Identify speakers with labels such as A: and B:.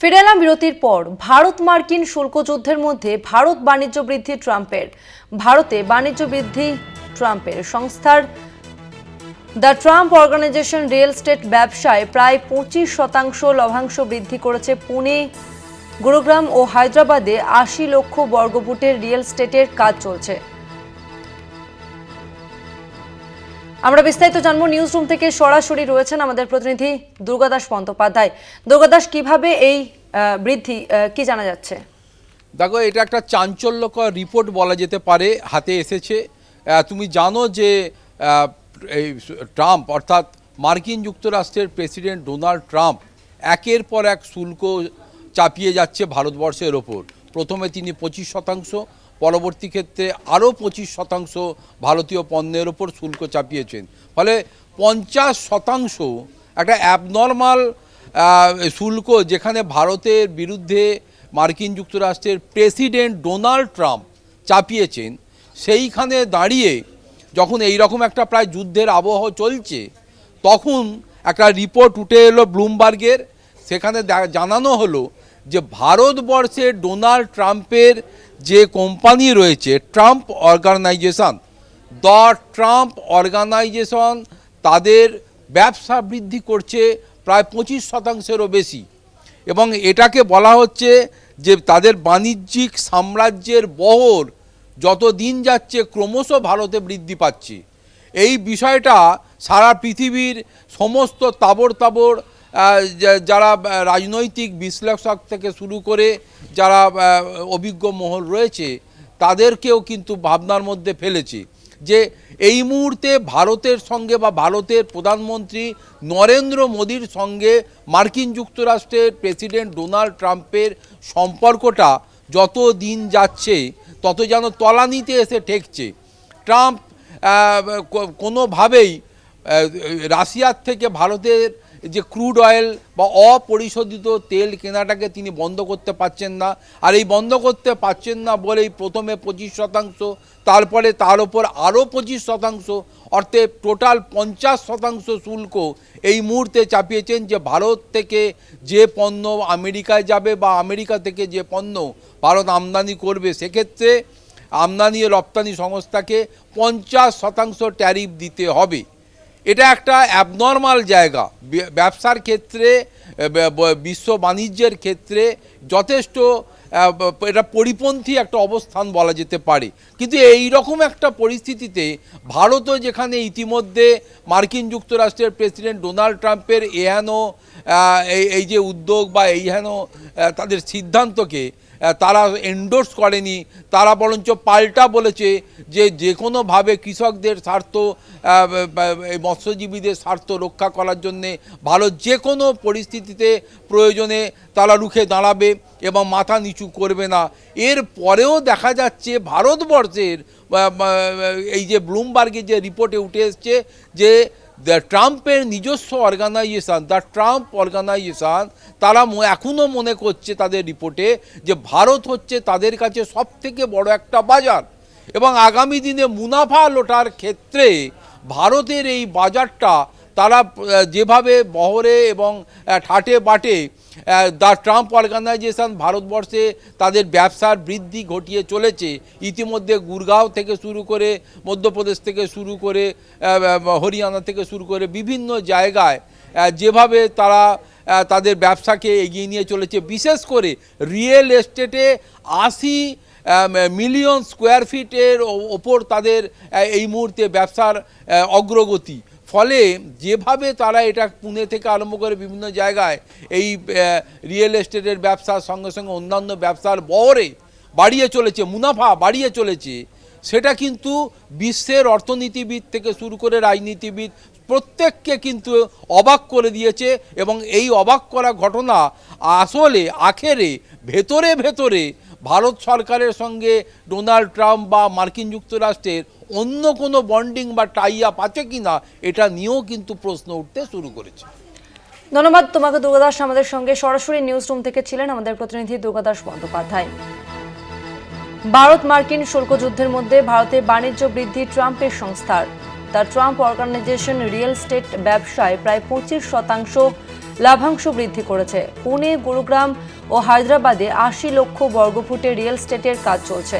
A: ফিরে এলাম বিরতির পর ভারত মার্কিন শুল্ক যুদ্ধের মধ্যে ভারত বাণিজ্য বৃদ্ধি ট্রাম্পের। ভারতে বাণিজ্য বৃদ্ধি ট্রাম্পের। সংস্থার the Trump Organization real estate ব্যবসায় প্রায় পঁচিশ শতাংশ লভ্যাংশ বৃদ্ধি করেছে পুনে, গুরুগ্রাম ও হায়দ্রাবাদে আশি লক্ষ বর্গফুটের রিয়েল স্টেটের কাজ চলছে। আমরা বিস্তারিত জানব নিউজ রুম থেকে সরাসরি রয়েছেন আমাদের প্রতিনিধি দুর্গাদাস বন্দ্যোপাধ্যায়। দুর্গাদাস, কীভাবে এই বৃদ্ধি কি জানা যাচ্ছে?
B: দেখো, এটা একটা চাঞ্চল্যকর রিপোর্ট বলা যেতে পারে, হাতে এসেছে। তুমি জানো যে এই ট্রাম্প, অর্থাৎ মার্কিন যুক্তরাষ্ট্রের প্রেসিডেন্ট ডোনাল্ড ট্রাম্প একের পর এক শুল্ক চাপিয়ে যাচ্ছে ভারতবর্ষের ওপর। প্রথমে তিনি পঁচিশ শতাংশ পরবর্তী ক্ষেত্রে আরও পঁচিশ শতাংশ ভারতীয় পণ্যের ওপর শুল্ক চাপিয়েছেন। ফলে পঞ্চাশ শতাংশ একটা অ্যাবনর্মাল শুল্ক যেখানে ভারতের বিরুদ্ধে মার্কিন যুক্তরাষ্ট্রের প্রেসিডেন্ট ডোনাল্ড ট্রাম্প চাপিয়েছেন, সেইখানে দাঁড়িয়ে যখন এই রকম একটা প্রায় যুদ্ধের আবহ চলছে, তখন একটা রিপোর্ট উঠে এলো ব্লুমবার্গের, সেখানে জানানো হলো যে ভারতবর্ষে ডোনাল্ড ট্রাম্পের যে কোম্পানি রয়েছে Trump Organization the Trump Organization তাদের ব্যবসা বৃদ্ধি করছে প্রায় পঁচিশ শতাংশেরও বেশি। এবং এটাকে বলা হচ্ছে যে তাদের বাণিজ্যিক সাম্রাজ্যের বহর যত দিন যাচ্ছে ক্রমশ ভারতে বৃদ্ধি পাচ্ছে। এই বিষয়টা সারা পৃথিবীর সমস্ত তাবড় তাবড় যারা রাজনৈতিক বিশ্লেষক থেকে শুরু করে যারা অভিজ্ঞ মহল রয়েছে, তাদেরকেও কিন্তু ভাবনার মধ্যে ফেলেছে যে এই মুহূর্তে ভারতের সঙ্গে বা ভারতের প্রধানমন্ত্রী নরেন্দ্র মোদীর সঙ্গে মার্কিন যুক্তরাষ্ট্রের প্রেসিডেন্ট ডোনাল্ড ট্রাম্পের সম্পর্কটা যত দিন যাচ্ছে, তত যেন তলানিতে এসে ঠেকছে। ট্রাম্প কোনোভাবেই রাশিয়ার থেকে ভারতের যে ক্রুড অয়েল বা অপরিশোধিত তেল কেনাটাকে তিনি বন্ধ করতে পারছেন না। আর এই বন্ধ করতে পারছেন না বলেই প্রথমে পঁচিশ শতাংশ, তারপরে তার ওপর আরও পঁচিশ শতাংশ, অর্থে টোটাল পঞ্চাশ শতাংশ শুল্ক এই মুহূর্তে চাপিয়েছেন যে ভারত থেকে যে পণ্য আমেরিকায় যাবে বা আমেরিকা থেকে যে পণ্য ভারত আমদানি করবে, সেক্ষেত্রে আমদানি ও রপ্তানি সংস্থাকে পঞ্চাশ শতাংশ ট্যারিফ দিতে হবে। এটা একটা অ্যাবনর্মাল জায়গা। ব্যবসার ক্ষেত্রে বিশ্ব বাণিজ্যের ক্ষেত্রে যথেষ্ট এটা পরিপন্থী একটা অবস্থান বলা যেতে পারে। কিন্তু এই রকম একটা পরিস্থিতিতে ভারতও যেখানে ইতিমধ্যে মার্কিন যুক্তরাষ্ট্রের প্রেসিডেন্ট ডোনাল্ড ট্রাম্পের এহেনো এই এই যে উদ্যোগ বা এইহেনো আহ, তাদের সিদ্ধান্তকে তারা এন্ডোর্স করেনি, তারা বরঞ্চ পাল্টা বলেছে যে যে কোনোভাবে কৃষকদের স্বার্থ মৎস্যজীবীদের স্বার্থ রক্ষা করার জন্যে ভারত যে কোনো পরিস্থিতিতে প্রয়োজনে তারা রুখে দাঁড়াবে এবং মাথা নিচু করবে না। এর পরেও দেখা যাচ্ছে ভারতবর্ষের এই যে ব্লুমবার্গের যে রিপোর্টে উঠে এসছে যে ট্রাম্পের নিজস্ব অর্গানাইজেশান দ্য ট্রাম্প অর্গানাইজেশান তারা এখনও মনে করছে তাদের রিপোর্টে যে ভারত হচ্ছে তাদের কাছে সব থেকে বড় একটা বাজার। এবং আগামী দিনে মুনাফা লোটার ক্ষেত্রে ভারতের এই বাজারটা তারা যেভাবে বহরে এবং ঠাটে বাটে দ্য ট্রাম্প অর্গানাইজেশন ভারতবর্ষে তাদের ব্যবসার বৃদ্ধি ঘটিয়ে চলেছে, ইতিমধ্যে গুরগাঁও থেকে শুরু করে, মধ্যপ্রদেশ থেকে শুরু করে হরিয়ানা থেকে শুরু করে বিভিন্ন জায়গায় যেভাবে তারা তাদের ব্যবসাকে এগিয়ে নিয়ে চলেছে, বিশেষ করে রিয়েল এস্টেটে আশি মিলিয়ন স্কোয়ার ফিটের ওপর তাদের এই মুহূর্তে ব্যবসার অগ্রগতি। ফলে যেভাবে তারা এটা পুনে থেকে আরম্ভ করে বিভিন্ন জায়গায় এই রিয়েল এস্টেটের ব্যবসার সঙ্গে সঙ্গে অন্যান্য ব্যবসার বহরে বাড়িয়ে চলেছে, মুনাফা বাড়িয়ে চলেছে, সেটা কিন্তু বিশ্বের অর্থনীতিবিদ থেকে শুরু করে রাজনীতিবিদ প্রত্যেককে কিন্তু অবাক করে দিয়েছে এবং এই অবাক করা ঘটনা আসলে আখেরে, ভেতরে ভেতরে ভারত সরকারের সঙ্গে ডোনাল্ড ট্রাম্প বা মার্কিন যুক্তরাষ্ট্রের অন্য কোনো বন্ডিং বা টাই আপ আছে কি না, এটা নিয়েও কিন্তু প্রশ্ন উঠতে শুরু করেছে।
A: ধন্যবাদ, তোমাকে দুর্গাদাস আমাদের সঙ্গে। সরাসরি নিউজ রুম থেকে ছিলেন আমাদের প্রতিনিধি দুর্গাদাস বন্দ্যোপাধ্যায়। ভারত মার্কিন শুল্ক যুদ্ধের মধ্যে ভারতে বাণিজ্য বৃদ্ধি ট্রাম্পের সংস্থার। The Trump Organization real estate ব্যবসায় প্রায় পঁচিশ শতাংশ লাভাংশ বৃদ্ধি করেছে। পুনে গুরুগ্রাম ও হায়দ্রাবাদে আশি লক্ষ বর্গফুটে রিয়েল স্টেটের কাজ চলছে।